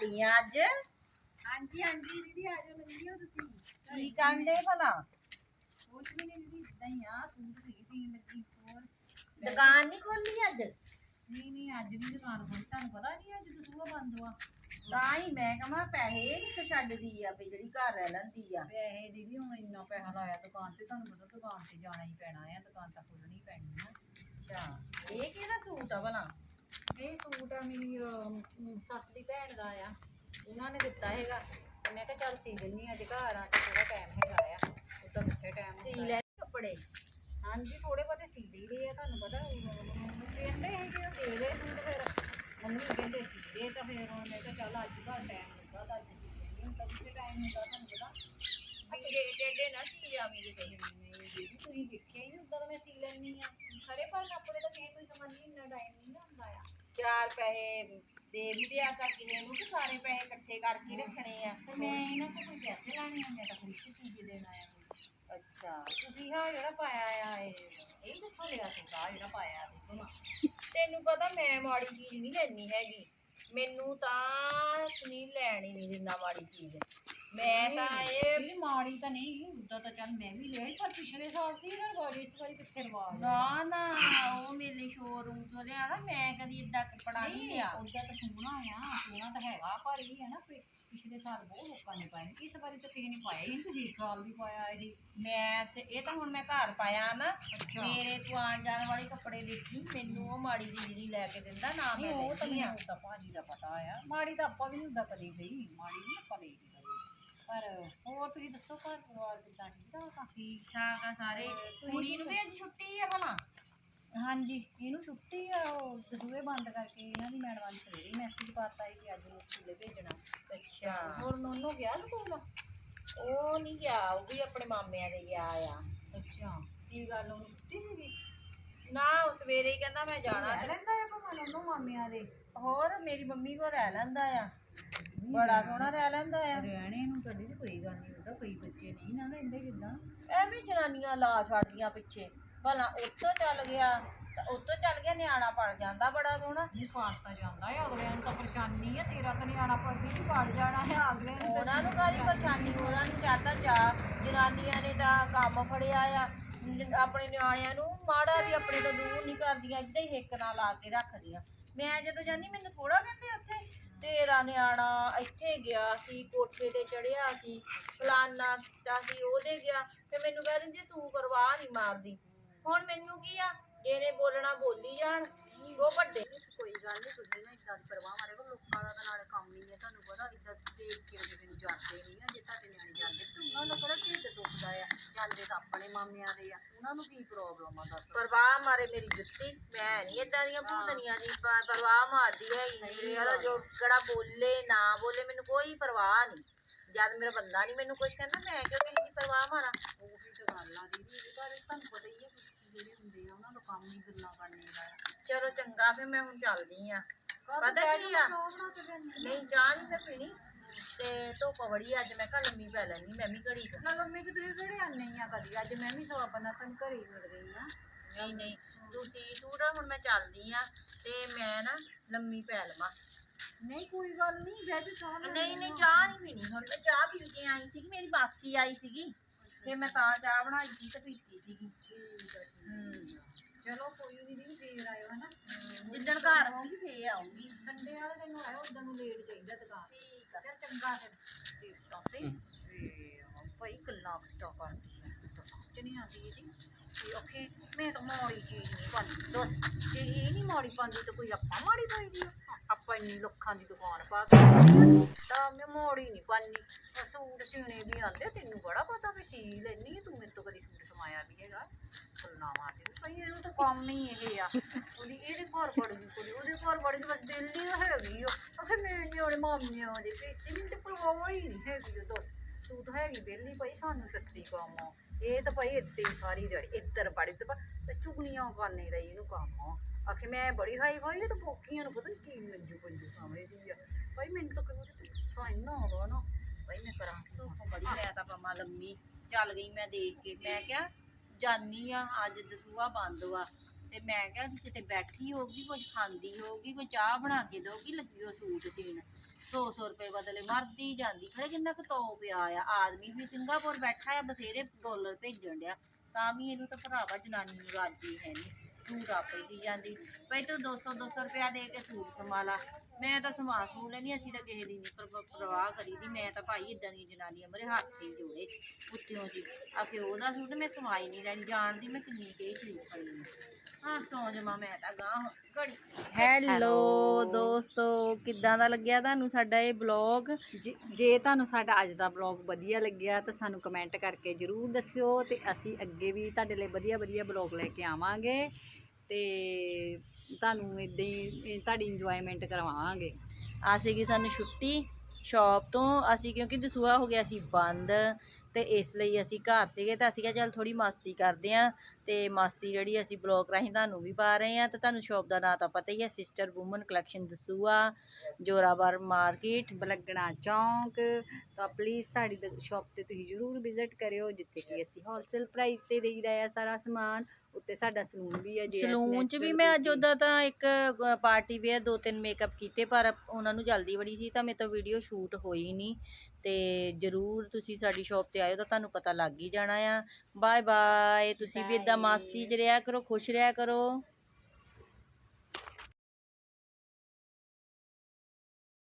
ਲੀਆਂ ਅੱਜ। ਹਾਂਜੀ ਹਾਂਜੀ ਦੀਦੀ ਆ ਜਾਓ ਮਿਲ ਲਿਓ ਤੁਸੀਂ। ਕੀ ਕਰਨ ਦੇ ਭਲਾ? ਕੁਛ ਵੀ ਨਹੀਂ ਦੀਦੀ ਇਦਾਂ ਹੀ ਆ। ਸੂਟ ਸੀ ਸੀ ਲੱਗੀ ਹੋਰ। ਦੁਕਾਨ ਨਹੀਂ ਖੋਲੀ ਅੱਜ? ਨਹੀਂ ਨਹੀਂ ਅੱਜ ਵੀ ਦੁਕਾਨ ਖੋਲੀ। ਤੁਹਾਨੂੰ ਪਤਾ ਨਹੀਂ ਅੱਜ ਦਸੂਆ ਬੰਦ ਵਾ। ਤਾਂ ਹੀ ਮੈਂ ਕਹਾਂ ਪੈਸੇ ਨਹੀਂ ਛੱਡਦੀ ਆ ਵੀ ਜਿਹੜੀ ਘਰ ਰਹਿ ਲੈਂਦੀ ਆ। ਪੈਸੇ ਦੀਦੀ ਹੁਣ ਇੰਨਾ ਪੈਸਾ ਲਾਇਆ ਦੁਕਾਨ ਤੇ ਤੁਹਾਨੂੰ ਪਤਾ ਦੁਕਾਨ ਤੇ ਜਾਣਾ ਹੀ ਪੈਣਾ ਆ ਦੁਕਾਨ ਤਾਂ ਖੋਲਣੀ ਪੈਣੀ ਆ। ਅੱਛਾ ਇਹ ਕਿਹੜਾ ਸੂਟ ਆ ਭਲਾ? ਇਹ ਸੂਟ ਆ ਮੇਰੀ ਅਮ, ਸੱਸ ਦੀ ਭੈਣ ਦਾ ਆ। ਉਹਨਾਂ ਨੇ ਦਿੱਤਾ ਹੈਗਾ। ਤੇ ਮੈਂ ਕਿਹਾ ਚੱਲ ਸੀ ਦਿੰਨੀ ਅੱਜ ਘਰ ਆ ਤੇ ਥੋੜਾ ਟਾਈਮ ਹੈਗਾ ਆ। ਉਹ ਤਾਂ ਕਿੱਥੇ ਟਾਈਮ ਸੀ ਲੈ ਕੱਪੜੇ। ਹਾਂਜੀ ਥੋੜੇ ਬਹੁਤੇ ਸੀ ਦੇ ਰਹੇ ਆ ਤੁਹਾਨੂੰ ਪਤਾ। ਉਹ ਕਹਿੰਦੇ ਹੈ ਕਿ ਉਹ ਦੇ ਸੂਟ ਫਿਰ। ਮੰਮੀ ਕਹਿੰਦੇ ਸੀ ਦੇ ਤਾਂ ਫਿਰ ਹੁਣ ਮੈਂ ਕਿਹਾ ਚੱਲ ਅੱਜ ਦਾ ਟਾਈਮ ਹੁੰਦਾ ਤਾਂ ਅੱਜ ਸੀ ਦੇਣੀ ਤਾਂ ਕਿਤੇ ਟਾਈਮ ਹੁੰਦਾ ਤੁਹਾਨੂੰ ਪਤਾ। ਬਿੰਗੇ ਟੇਡੇ ਨਾ ਸੀ ਜਾਵੀਂ ਕਿਤੇ ਨਹੀਂ ਦੀਦੀ ਤੁਸੀਂ ਦੇਖਿਆ ਹੀ ਨਹੀਂ ਉਦੋਂ ਮੈਂ ਸੀ ਲੈਣੀ ਆ ਖਰੇ ਪਰ ਆਪਣੇ ਤਾਂ ਕਿਸੇ ਕੋਈ ਸਮਝ ਨਹੀਂ ਇੰਨਾ ਟਾਈਮ ਨਹੀਂ ਨਾ ਹੁੰਦਾ ਆ ਚਾਰ ਪੈਸੇ ਦੇ ਵੀ ਦਿਆ ਕਰ ਕਿਸੇ ਨੂੰ ਕਿ ਸਾਰੇ ਪੈਸੇ ਇਕੱਠੇ ਕਰਕੇ ਰੱਖਣੇ ਆ। ਤੇ ਮੈਂ ਇਹਨਾਂ ਕੋਲ ਕੋਈ ਪੈਸੇ ਲੈਣੇ ਆ ਮੈਂ ਤਾਂ ਕੋਈ ਚੀਜ਼ ਦੇਣਾ ਆ ਕੋਈ ਅੱਛਾ ਤੁਸੀਂ ਹਾਂ ਜਿਹੜਾ ਪਾਇਆ ਆ ਇਹ ਇਹ ਕਿੱਥੋਂ ਲਿਆ ਸੀ ਆ ਜਿਹੜਾ ਪਾਇਆ ਦੇਖੋ ਨਾ। ਤੈਨੂੰ ਪਤਾ ਮੈਂ ਮਾੜੀ ਚੀਜ਼ ਨਹੀਂ ਲੈਣੀ ਹੈਗੀ। ਮੈਨੂੰ ਤਾਂ ਸੁਨੀਲ ਲੈਣ ਹੀ ਨਹੀਂ ਦਿੰਦਾ ਮਾੜੀ ਚੀਜ਼। ਮੈਂ ਤਾਂ ਇਹ ਇਹ ਮਾੜੀ ਤਾਂ ਨਹੀਂ ਉਦਾਂ ਤਾਂ ਚੱਲ ਮੈਂ ਵੀ ਲਿਆ ਸੀ, ਪਰ ਪਿਛਲੇ ਸਾਲ ਸੀ ਨਾ ਵਾਰੀ ਇਸ ਵਾਰੀ ਕਿੱਥੇ ਰਵਾਜ ਨਾ ਨਾ ਉਹ ਮੇਰੇ ਸ਼ੋਰੂਮ ਤੋਂ ਲਿਆ ਨਾ ਮੈਂ ਕਦੀ ਇਦਾਂ ਕੱਪੜਾ ਨਹੀਂ ਲਿਆ ਉਦਾਂ ਤਾਂ ਸੋਹਣਾ ਆ ਸੋਹਣਾ ਤਾਂ ਹੈਗਾ ਪਰ ਇਹ ਹੈ ਨਾ ਪਿਛਲੇ ਸਾਲ ਬਹੁਤ ਲੋਕਾਂ ਨੇ ਨੇ। ਇਸ ਵਾਰੀ ਤਾਂ ਕਿਸੇ ਨੇ ਪਾਇਆ ਹੀ ਨਹੀਂ ਤੁਸੀਂ ਸਾਲ ਵੀ ਪਾਇਆ ਇਹ ਮੈਂ ਤੇ ਇਹ ਤਾਂ ਹੁਣ ਮੈਂ ਘਰ ਪਾਇਆ ਨਾ। ਮੇਰੇ ਤੋਂ ਆਣ ਜਾਣ ਵਾਲੇ ਕੱਪੜੇ ਦੇਖੀ ਮੈਨੂੰ ਉਹ ਮਾੜੀ ਚੀਜ਼ ਨਹੀਂ ਲੈ ਕੇ ਦਿੰਦਾ ਨਾ ਮੈਂ ਉਹ ਤਾਂ ਮੈਨੂੰ ਤਾਂ ਭਾਜੀ ਦਾ ਪਤਾ ਆ ਮਾੜੀ ਤਾਂ ਆਪਾਂ ਵੀ ਨਹੀਂ ਹੁੰਦਾ ਕਦੀ ਗਈ ਮਾੜੀ ਨਹੀਂ ਆਪਾਂ ਲਈ ਦੀ ਪਰ ਹੋਰ ਤੁਸੀਂ ਦੱਸੋ ਘਰ ਪਰਿਵਾਰ ਕਿੱਦਾਂ ਠੀਕ ਠਾਕ ਆ? ਠੀਕ ਠਾਕ ਆ ਸਾਰੇ। ਤੁਸੀਂ ਕੁੜੀ ਨੂੰ ਵੀ ਅੱਜ ਛੁੱਟੀ ਆ ਭਲਾ? ਹਾਂਜੀ ਇਹਨੂੰ ਛੁੱਟੀ ਆ ਉਹ ਦਸੂਏ ਬੰਦ ਕਰਕੇ ਇਹਨਾਂ ਦੀ ਮੈਡਮਾਂ ਨੇ ਸਵੇਰੇ ਮੈਸੇਜ ਪਾਤਾ ਸੀ ਕਿ ਅੱਜ ਨੂੰ ਸਕੂਲੇ ਭੇਜਣਾ। ਅੱਛਾ। ਹੋਰ ਨੋਨੋ ਗਿਆ ਸਕੂਲ? ਉਹ ਨਹੀਂ ਗਿਆ ਉਹ ਵੀ ਆਪਣੇ ਮਾਮਿਆਂ ਦੇ ਗਿਆ ਆ। ਅੱਛਾ ਕੀ ਗੱਲ ਉਹਨੂੰ ਛੁੱਟੀ ਸੀਗੀ? ਨਾ ਉਹ ਸਵੇਰੇ ਹੀ ਕਹਿੰਦਾ ਮੈਂ ਜਾਣਾ। ਰਹਿ ਲੈਂਦਾ ਆ ਭਾਵੇਂ ਨੋਨੋ ਮਾਮਿਆਂ ਦੇ? ਹੋਰ ਮੇਰੀ ਮੰਮੀ ਕੋਲ ਰਹਿ ਲੈਂਦਾ ਆ। ਬੜਾ ਸੋਹਣਾ ਰਹਿ ਲੈਂਦਾ ਆ। ਰਹਿਣੇ ਨੂੰ ਕਦੀ ਵੀ ਕੋਈ ਗੱਲ ਨਹੀਂ ਹੁੰਦਾ ਕਈ ਬੱਚੇ ਨਹੀਂ ਨਾ ਰਹਿੰਦੇ ਜਿੱਦਾਂ। ਐਵੇਂ ਜਨਾਨੀਆਂ ਲਾ ਛੱਡਦੀਆਂ ਪਿੱਛੇ। ਭਲਾ ਉੱਥੋਂ ਚੱਲ ਗਿਆ ਤਾਂ ਉੱਥੋਂ ਚੱਲ ਗਿਆ ਨਿਆਣਾ ਪੜ ਜਾਂਦਾ ਬੜਾ ਸੋਹਣਾ। ਨਹੀਂ ਪਾੜਤਾ ਜਾਂਦਾ ਹੈ ਅਗਲਿਆਂ ਨੂੰ ਤਾਂ ਪਰੇਸ਼ਾਨੀ ਹੈ ਤੇਰਾ ਤਾਂ ਨਿਆਣਾ ਪਰ ਵੀ ਪੜ ਜਾਣਾ ਹੈ ਅਗਲੇ ਨੂੰ ਉਹਨਾਂ ਨੂੰ ਕਾਹਦੀ ਪਰੇਸ਼ਾਨੀ ਉਹਨਾਂ ਨੂੰ ਚੜਦਾ ਚਾ ਜਨਾਨੀਆਂ ਨੇ ਤਾਂ ਕੰਮ ਫੜਿਆ ਆ। ਆਪਣੇ ਨਿਆਣਿਆਂ ਨੂੰ ਮਾੜਾ ਵੀ ਆਪਣੇ ਤੋਂ ਦੂਰ ਨਹੀਂ ਕਰਦੀਆਂ ਇੱਦਾਂ ਹੀ ਹਿੱਕ ਨਾਲ ਲਾ ਕੇ ਰੱਖਦੀਆਂ। ਮੈਂ ਜਦੋਂ ਜਾਂਦੀ ਮੈਨੂੰ ਥੋੜਾ ਕਹਿੰਦੇ ਉੱਥੇ। ਤੇਰਾ ਨਿਆਣਾ ਇੱਥੇ ਗਿਆ ਸੀ, ਕੋਠੇ ਤੇ ਚੜਿਆ ਸੀ ਫਲਾਨਾ ਕੀਤਾ ਸੀ, ਉਹਦੇ ਗਿਆ ਤੇ ਮੈਨੂੰ ਕਹਿ ਦਿੰਦੀ, ਤੂੰ ਪਰਵਾਹ ਨਹੀਂ ਮਾਰਦੀ। ਹੁਣ ਮੈਨੂੰ ਕੀ ਆ ਜਿਹਨੇ ਬੋਲਣਾ ਬੋਲੀ ਜਾਣ, ਉਹ ਵੱਡੇ। ਕੋਈ ਗੱਲ ਨਹੀਂ ਤੁਸੀਂ ਨਾ ਇਦਾਂ ਦੀ ਪਰਵਾਹ ਮਾਰੇ ਕੋ ਲੋਕਾਂ ਦਾ ਤਾਂ ਨਾਲੇ ਕੰਮ ਹੀ ਹੈ ਤੁਹਾਨੂੰ ਪਤਾ ਇਦਾਂ ਦੇਖ ਕੇ ਕਿਸੇ ਨੂੰ ਜਾਂਦੇ ਨਹੀਂ ਆ ਜੇ ਤੁਹਾਡੇ ਨਿਆਣੇ ਜਾਂਦੇ ਤੇ ਉਹਨਾਂ ਨੂੰ ਕਿਹੜਾ ਢਿੱਡ ਦੁਖਦਾ ਆ ਜਾਂਦੇ ਤਾਂ ਆਪਣੇ ਮਾਮਿਆਂ ਦੇ ਆ। ਉਹਨਾਂ ਨੂੰ ਕੀ ਪ੍ਰੋਬਲਮ ਆ ਦੱਸ। ਪਰਵਾਹ ਮਾਰੇ ਮੇਰੀ ਜੁੱਤੀ ਮੈਂ ਨਹੀਂ ਇਦਾਂ ਦੀਆਂ ਭੂਤਨੀਆਂ ਦੀ ਪ- ਪਰਵਾਹ ਮਾਰਦੀ ਹੈਗੀ ਨਹੀਂ ਯਾਰ ਜੋ ਕਿਹੜਾ ਬੋਲੇ ਨਾ ਬੋਲੇ ਮੈਨੂੰ ਕੋਈ ਪਰਵਾਹ ਨਹੀਂ ਜਦ ਮੇਰਾ ਬੰਦਾ ਨਹੀਂ ਮੈਨੂੰ ਕੁਝ ਕਹਿੰਦਾ ਮੈਂ ਕਿਉਂ ਕਿਸੇ ਦੀ ਪਰਵਾਹ ਮਾਰਾਂ? ਉਹੀ ਤਾਂ ਗੱਲ ਆ ਦੀਦੀ ਪਰ ਤੁਹਾਨੂੰ ਪਤਾ ਹੀ ਹੈ ਕਿ ਜਿਹੜੇ ਹੁੰਦੇ ਆ ਉਹਨਾਂ ਨੂੰ ਕੰਮ ਹੀ ਗੱਲਾਂ ਕਰਨੇ ਦਾ। ਆ ਚਲੋ ਚੰਗਾ ਫਿਰ ਮੈਂ ਹੁਣ ਚੱਲਦੀ ਆ। ਪਤਾ ਕੀ ਆ? ਨਹੀਂ ਚਾਹ ਨਹੀਂ ਫਿਰ ਪੀਣੀ। ਤੇ ਧੁੱਪ ਬੜੀ ਅੱਜ ਮੈਂ ਘਰ ਲੰਮੀ ਪੈ ਲੈਣੀ ਮੈਂ ਵੀ ਘੜੀ ਕੁ। ਨਾ ਲੰਮੀ ਕਿ ਤੁਸੀਂ ਕਿਹੜੇ ਆਨੇ ਆ ਕਦੀ? ਅੱਜ ਮੈਂ ਵੀ ਸਵਾ ਬਣਾ ਤਨ ਘਰੇ ਹੀ ਮਿਲ ਗਈ ਆ। ਨਹੀਂ ਨਹੀਂ ਤੁਸੀਂ ਤੂੰ ਤਾਂ ਹੁਣ ਮੈਂ ਚੱਲਦੀ ਆ ਤੇ ਮੈਂ ਨਾ ਲੰਮੀ ਪੈ ਲਵਾਂ। ਨਹੀਂ ਕੋਈ ਗੱਲ ਨਹੀਂ ਜੱਜ ਚਾਹ ਲੈ ਨਹੀਂ ਨਹੀਂ ਚਾਹ ਨਹੀਂ ਪੀਣੀ ਹੁਣ ਮੈਂ ਚਾਹ ਪੀ ਕੇ ਆਈ ਸੀਗੀ ਮੇਰੀ ਬਾਸੀ ਆਈ ਸੀਗੀ ਫਿਰ ਮੈਂ ਤਾਂ ਚਾਹ ਬਣਾਈ ਸੀ ਤੇ ਪੀਤੀ ਸੀਗੀ। ਠੀਕ ਆ ਠੀਕ ਹੂੰ। ਚਲੋ ਕੋਈ ਨਹੀਂ ਦੀਦੀ ਫੇਰ ਆਇਓ ਹਨਾ। ਜਿੱਦਣ ਘਰ ਆਉਂਗੀ ਫੇਰ ਆਉਂਗੀ ਸੰਡੇ ਵਾਲੇ ਦਿਨ ਆਇਓ ਉਦੋਂ ਨੂੰ ਲੇਟ ਚਾਹੀਦਾ ਦੁਕਾਨ। ਠੀਕ ਆ। ਚੱਲ ਚੰਗਾ ਫਿਰ। ਤੇ ਤਾਂ ਸਹੀ ਤੇ ਹਾਂ ਭਾਈ ਗੱਲਾਂ ਕਿਤਾ ਕਰਦੀ ਆ? ਤਾਂ ਸਮਝ ਨਹੀਂ ਆਉਂਦੀ ਇਹਦੀ। ਤੇ ਓਕੇ ਮੈਂ ਤਾਂ ਮਾੜੀ ਚੀਜ਼ ਨਹੀਂ ਪਾਉਂਦੀ। ਜੇ ਇਹ ਨਹੀਂ ਮਾੜੀ ਪਾਉਂਦੀ ਤਾਂ ਕੋਈ ਆਪਾਂ ਮਾੜੀ ਪਾਈਦੀ ਆਪਾਂ ਇੰਨੀ ਲੱਖਾਂ ਦੀ ਦੁਕਾਨ ਪਾ ਕੇ। ਤਾਂ ਮੈਂ ਸੂਟ ਸਿਉਣੇ ਵੀ ਆਉਂਦੇ ਤੈਨੂੰ ਬੜਾ ਪਤਾ ਵੀ ਸੀ ਲੈਣੀ ਤੂੰ ਮੇਰੇ ਤੋਂ ਕਦੀ ਸੂਟ ਸਮਾਇਆ ਵੀ ਹੈਗਾ। ਗੱਲਾਂ ਮਾਰਦੀ ਭਾਈ ਇਹਨੂੰ ਤਾਂ ਕੰਮ ਹੀ ਇਹ ਆ। ਉਹਦੀ ਇਹਦੇ ਘਰ ਵੜ ਗਈ ਕੁੜੀ, ਉਹਦੇ ਘਰ ਵੜ ਗਈ, ਬਸ ਦਿੱਲੀ ਤਾਂ ਹੈਗੀ ਆ ਅਖੇ ਮੇਰੇ ਨਿਆਣੇ ਮਾਮਿਆਂ ਦੇ ਪੇਟੀ ਮੈਨੂੰ ਤੇ ਪਰਵਾਹ ਹੀ ਨਹੀਂ ਹੈਗੀ ਉਹ ਦੱਸ ਤੂੰ। ਤਾਂ ਹੈਗੀ ਵਿਹਲੀ ਭਾਈ, ਸਾਨੂੰ ਛੱਤੀ ਕੰਮ ਆ। ਇਹ ਤਾਂ ਭਾਈ ਇੱਦਾਂ ਹੀ ਸਾਰੀ ਦਿਹਾੜੀ, ਇੱਧਰ ਬੜੀ ਤੇ ਤੇ ਚੁਗਲੀਆਂ ਕਰਨੇ ਦਾ ਇਹਨੂੰ ਕੰਮ ਆ। ਆਖੇ ਮੈਂ ਬੜੀ ਹਾਈ ਫਾਈ ਇਹ ਤਾਂ ਬੋਕੀਆਂ ਨੂੰ ਪਤਾ ਨੀ ਕੀ ਮੰਜੂ ਪੰਜੂ ਸਮਝਦੀ ਆ। ਭਾਈ ਮੈਨੂੰ ਤਾਂ ਕਦੇ ਤੇ ਗੁੱਸਾ ਇੰਨਾ ਆਉਂਦਾ ਨਾ। ਭਾਈ ਮੈਂ ਕਰਾਂ ਧੁੱਪ ਬੜੀ ਮੈਂ ਤਾਂ ਪਮਾ ਲੰਮੀ, ਚੱਲ ਗਈ ਮੈਂ ਦੇਖ ਕੇ। ਮੈਂ ਕਿਹਾ, ਜਾਨੀ ਆ, ਅੱਜ ਦਸੂਆ ਬੰਦ ਵਾ। ਤੇ ਮੈਂ ਕਿਹਾ, ਕਿਤੇ ਬੈਠੀ ਹੋਗੀ ਕੁਝ ਖਾਂਦੀ ਹੋਗੀ ਕੋਈ ਚਾਹ ਬਣਾ ਕੇ ਦਊਗੀ, ਲੱਗੀ ਉਹ ਸੂਟ ਸੀਣ। 100 ਰੁਪਏ ਬਦਲੇ ਮਰਦੀ ਜਾਂਦੀ। ਖਰੇ ਕਿੰਨਾ ਕੁ ਤੋ ਪਿਆ ਆ। ਆਦਮੀ ਵੀ ਸਿੰਗਾਪੁਰ ਬੈਠਾ ਆ, ਬਥੇਰੇ ਡਾਲਰ ਭੇਜਣ ਡਿਆ। ਤਾਂ ਵੀ ਇਹਨੂੰ ਤਾਂ ਭਰਾਵਾ ਜਨਾਨੀ ਨੂੰ ਰਾਜੀ ਹੈ ਨਹੀਂ ਸੂਟ ਆਪੇ ਸੀ ਜਾਂਦੀ। ਭਈ ਤੂੰ 200 200 ਰੁਪਇਆ ਦੇ ਕੇ ਸੂਟ ਸੰਭਾਲਾ। ਮੈਂ ਤਾਂ ਸਮਾ ਸਮੂਹ ਲੈਣੀ ਅਸੀਂ ਤਾਂ ਕਿਸੇ ਦੀ ਨਹੀਂ ਪਰ- ਪਰਵਾਹ ਕਰੀਦੀ। ਮੈਂ ਤਾਂ ਭਾਈ ਇਦਾਂ ਦੀ ਜਨਾਨੀ ਮੇਰੇ ਹੱਥ ਹੀ ਜੋੜੇ ਉੱਤਿਓਂ ਜੀ। ਆਖੇ ਉਹਦਾ ਸੂਟ ਮੈਂ ਸਮਾਈ ਨਹੀਂ ਲੈਣੀ ਜਾਣਦੀ ਮੈਂ ਕਿੰਨੀ ਕੇ ਸ਼ਰੀਫ ਖੜੀ ਹਾਂ ਸੌ ਜਮਾ ਮੈਂ ਤਾਂ ਗਾਂ ਘੜੀ ਹੈਲੋ ਦੋਸਤੋ, ਕਿੱਦਾਂ ਦਾ ਲੱਗਿਆ ਤੁਹਾਨੂੰ ਸਾਡਾ ਇਹ ਬਲੌਗ? ਜੇ ਜੇ ਤੁਹਾਨੂੰ ਸਾਡਾ ਅੱਜ ਦਾ ਬਲੌਗ ਵਧੀਆ ਲੱਗਿਆ ਤਾਂ ਸਾਨੂੰ ਕਮੈਂਟ ਕਰਕੇ ਜਰੂਰ ਦੱਸਿਓ ਤੇ ਅਸੀਂ ਅੱਗੇ ਵੀ ਤੁਹਾਡੇ ਲਈ ਵਧੀਆ ਵਧੀਆ ਬਲੌਗ ਲੈ ਕੇ ਆਵਾਂਗੇ। ਤੇ ਤੁਹਾਨੂੰ ਇਦਾਂ ਹੀ ਤੁਹਾਡੀ ਇੰਜੋਇਮੈਂਟ ਕਰਵਾਵਾਂਗੇ। ਆ ਸੀਗੀ ਸਾਨੂੰ ਛੁੱਟੀ ਸ਼ਾਪ ਤੋਂ, ਅਸੀਂ ਕਿਉਂਕਿ ਦਸੂਹਾ ਹੋ ਗਿਆ ਸੀ ਬੰਦ ਤੇ ਇਸ ਲਈ ਅਸੀਂ ਘਰ ਸੀਗੇ ਤਾਂ ਅਸੀਂ ਕਿਹਾ ਚੱਲ ਥੋੜੀ ਮਸਤੀ ਕਰਦੇ ਆਂ ਤੇ ਮਸਤੀ ਜਿਹੜੀ ਅਸੀਂ ਬਲੌਗ ਰਾਹੀਂ ਤੁਹਾਨੂੰ ਵੀ ਪਾ ਰਹੇ ਆਂ ਤੇ ਤੁਹਾਨੂੰ ਸ਼ਾਪ ਦਾ ਨਾਂ ਤਾਂ ਪਤਾ ਹੀ ਹੈ sister woman collection Dasuya Zorawar market Balgana Chowk ਤਾਂ ਪਲੀਜ਼ ਸਾਡੀ ਸ਼ਾਪ ਤੇ ਤੁਸੀਂ ਜਰੂਰ ਵਿਜ਼ਿਟ ਕਰਿਓ ਜਿੱਥੇ ਕਿ ਅਸੀਂ ਹੋਲਸੇਲ ਪ੍ਰਾਈਸ ਤੇ ਦੇਈਦਾ ਆ ਸਾਰਾ ਸਮਾਨ ਉੱਤੇ ਸਾਡਾ ਸਲੂਨ ਵੀ ਹੈ JS ਸਲੂਨ ਚ ਵੀ ਮੈਂ ਅੱਜ। ਉਹਦਾ ਤਾਂ ਇੱਕ ਪਾਰਟੀ ਵੇਅਰ ਦੋ ਤਿੰਨ ਮੇਕਅਪ ਕੀਤੇ ਪਰ ਉਹਨਾਂ ਨੂੰ ਜਲਦੀ ਬੜੀ ਸੀ ਤਾਂ ਮੇਰੇ ਤੋਂ ਵੀਡੀਓ ਸ਼ੂਟ ਹੋਈ ਨਹੀਂ ਤੇ ਜਰੂਰ ਤੁਸੀਂ ਸਾਡੀ ਸ਼ਾਪ ਤੇ ਆਇਓ ਤਾਂ ਤੁਹਾਨੂੰ ਪਤਾ ਲੱਗ ਹੀ ਜਾਣਾ ਆ ਬਾਏ ਬਾਏ ਤੁਸੀਂ ਵੀ ਇਦਾਂ. ਮਸਤੀ ਚ ਰਿਹਾ ਕਰੋ ਖੁਸ਼ ਰਿਹਾ ਕਰੋ